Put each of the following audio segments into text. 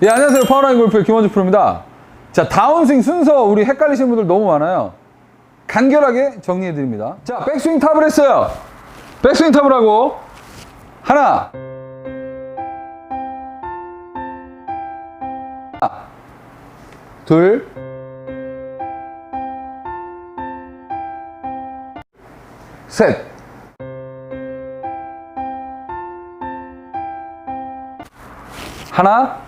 예, 안녕하세요. 파워라인 골프의 김원주 프로입니다. 자, 다운스윙 순서 우리 헷갈리시는 분들 너무 많아요. 간결하게 정리해 드립니다. 자, 백스윙 탑을 했어요. 백스윙 탑을 하고 하나 둘 셋. 하나,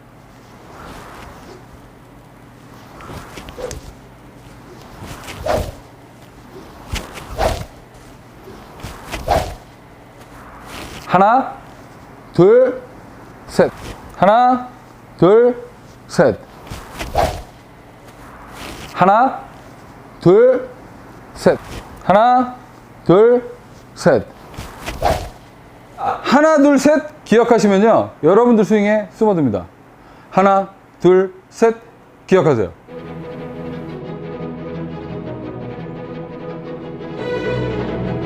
하나, 둘, 셋. 하나, 둘, 셋. 하나, 둘, 셋. 하나, 둘, 셋. 하나, 둘, 셋 기억하시면요. 여러분들 스윙에 숨어듭니다. 하나, 둘, 셋 기억하세요.